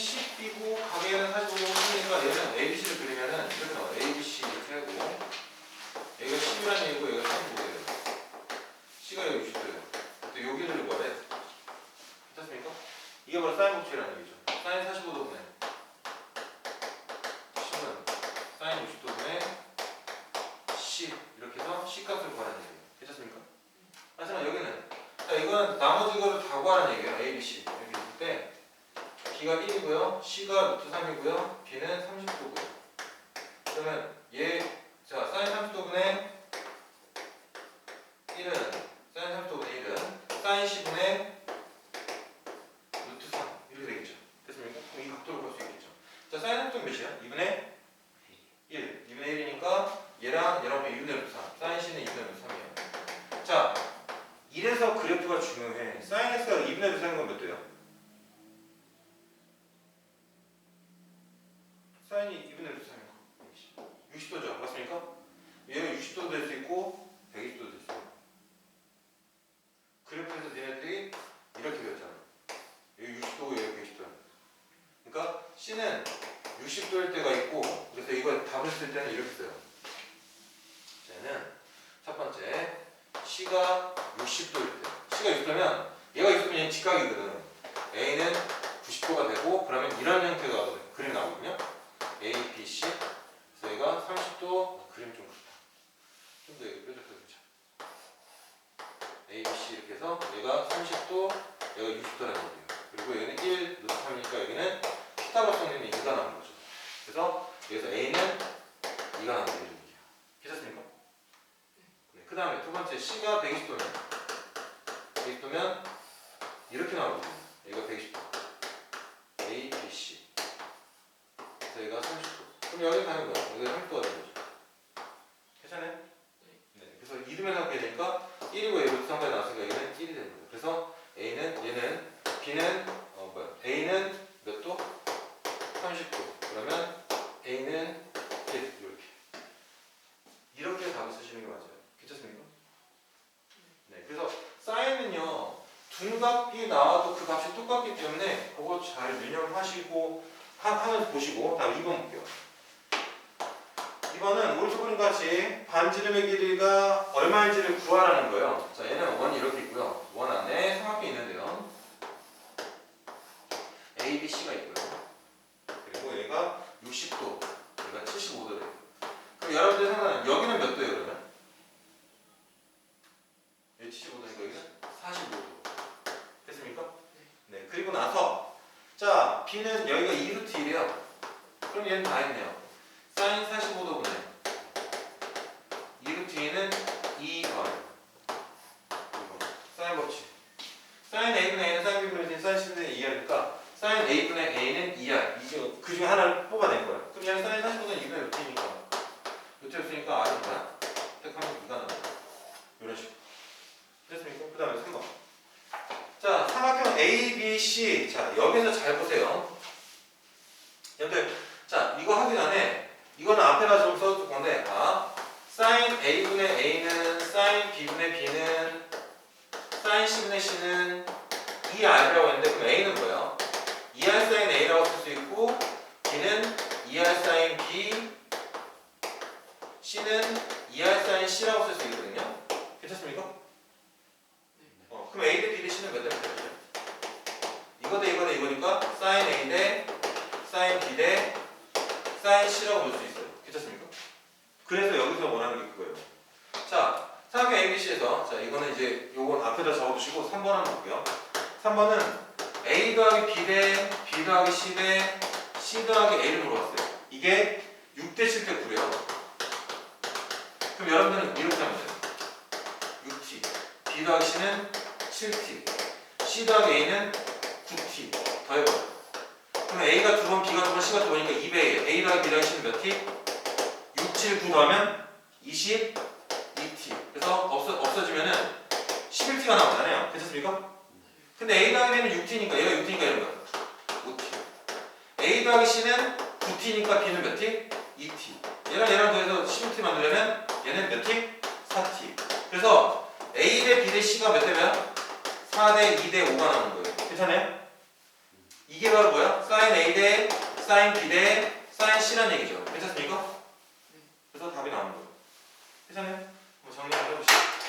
10B고 가게는 45도니까 얘는 ABC를 그리면은 나와. ABC 이렇게 하고 여기가 10이라는 얘기고 여기가 35예요. C가 여기 60도예요. 또 여기를 구하래. 괜찮습니까? 이게 바로 사인 법칙이라는 얘기죠. 사인 45도분의 10은 사인 60도분의 10 이렇게 해서 C 값을 구하는 얘기예요. 괜찮습니까? 하지만 여기는 자 이건 나머지 거를 다 구하는 얘기예요. A, B, C 이렇게 있을 때 B가 1이고요. C가 루트 3이고요. B는 30도고요. 그러면 얘, 자, 사인 30도분의 1은, 사인 30도분의 1은 사인 10분의 루트 3. 이렇게 되겠죠. 됐습니까? 이 각도를 볼수 있겠죠. 자, 사인 30도는 몇이야? 2분의 1. 2분의 1이니까 얘랑 하면 2분의 루트 3. 사인 C는 2분의 루트 3이에요. 자, 이래서 그래프가 중요해. 사인 X가 2분의 루트 3인 건몇 도야? 사인이 2분의 루트 3이고 60도죠? 맞습니까? 얘는 60도도 될 수 있고 120도도 될 수 있고 그래프에서 얘네들이 이렇게 되었잖아. 여기 60도고 여기 120도야 그러니까 C는 60도일 때가 있고 그래서 이거 답을 쓸 때는 이렇게 써요. 얘는 첫 번째 C가 60도일 때. C가 60도면 얘가 60도면 얘는 직각이거든. A는 90도가 되고 그러면 이런 형태가 그림 나오거든요 A, B, C. 그래서 얘가 30도 아, 그림 좀 그렇다. 좀더 뾰족하게 그죠. A, B, C 이렇게 해서 얘가 30도, 얘가 60도라는 얘기예요. 그리고 얘는 1, 루트 3이니까 여기는 피타고라성님이 2가 나오는 거죠. 그래서 여기서 A는 2가 나오는 얘기예요. 괜찮습니까? 네, 그 다음에 두 번째 C가 120도면 120도면 이렇게 나오거든요. 얘가 120도. A, B, C. 얘가 30도. 그럼 여기 가는 거야. 여기가 30도가 되는 거죠. 괜찮아요? 네. 그래서 이름에 나오게 되니까 1이고 A로 상관이 나왔으니까 얘는 1이 되는 거예요. 그래서 A는 얘는 B는 어 뭐야? A는 몇 도? 30도. 그러면 A는 1 이렇게. 이렇게 답을 쓰시는 게 맞아요. 괜찮습니까? 네. 그래서 사인은요. 둔 값이 나와도 그 값이 똑같기 때문에 그거 잘 유념하시고 하- 하면서 보시고 다음 2번 볼게요. 2번은 오른쪽 그림 같이 반지름의 길이가 얼마인지를 구하라는 거예요. 자, 얘는 원이 이렇게 있고요. 원 안에 삼각형이 있는데요. A, B, C가 있고요. 그리고 얘가 60도, 얘가 75도래요. 그럼 여러분들 생각하는 여기는 몇 도예요, 그러면? 여기 75도니까 여기는 45도. 됐습니까? 네. 그리고 나서 자, B는 여기가 2루트 1이에요. 그럼 얘는 다 했네요. 사인 45도분의 2루트 2는 2 더하기 이거 사인 법칙. 사인 A분의 A는 사인 B분의 B는 사인 C분의 2하니까 사인 A분의 A는 2야. 이게 그 중에 하나를 뽑아낸 거야. 그럼 얘는 사인 45도는 2분의 루트니까 루트였으니까 R은 뭐야? 택하면 2가 나와. 이런 식으로. 됐습니까? 그 다음에 3번. 자, 삼각형 A, B, C. 자, 여기서 잘 보세요. 여러분들, 자, 이거 하기 전에 이거는 앞에다 좀 써줄 건데, 아, 사인 A분의 A는 사인 B분의 B는 사인 C분의 C는 2R이라고 했는데, 그럼 A는 뭐예요? 2R 사인 A라고 쓸 수 있고, B는 2R 사인 B, C는 2R 사인 C라고 쓸 수 있거든요. 괜찮습니까? 어, 그럼 A 대 B 대 C는 몇 대면 되죠? 이거 대 이거 대 이거니까 사인 A 대 사인 B 대 사인 C라고 볼 수 있어요. 괜찮습니까? 그래서 여기서 원하는 게 그거예요. 자, 삼각형 ABC에서 자 이거는 이제 요건 앞에다 적어두시고 3번 한번 볼게요. 3번은 A 더하기 B 대 B 더하기 C 대 C 더하기 A를 물어봤어요. 이게 6대 7대 9래요. 그럼 여러분들은 이렇게 하면 돼요. 6t B 더하기 C는 7t C 더하기 A는 9t 더해봐요 그럼 A가 두 번, B가 두 번, C가 두 번이니까 2배예요 A 더하기 B 더하기 C는 몇 t? 6, 7, 9 더하면 22t 그래서 없어, 없어지면은 11t가 나오잖아요 괜찮습니까? 근데 A 더하기 B는 6t니까 얘가 6t니까 이런 거야 5t A 더하기 C는 9t니까 B는 몇 t? 2t 얘랑 얘랑 더해서 11t 만들려면 얘는 몇 t? 4t 그래서 A 대 B 대 C가 몇 대면 4 대 2 대 5가 나오는 거예요. 괜찮아요? 이게 바로 뭐야? 사인 A 대 사인 B 대 사인 C라는 얘기죠. 괜찮습니까? 네. 그래서 답이 나오는 거예요. 괜찮아요? 한번 정리 한번 해봅시다.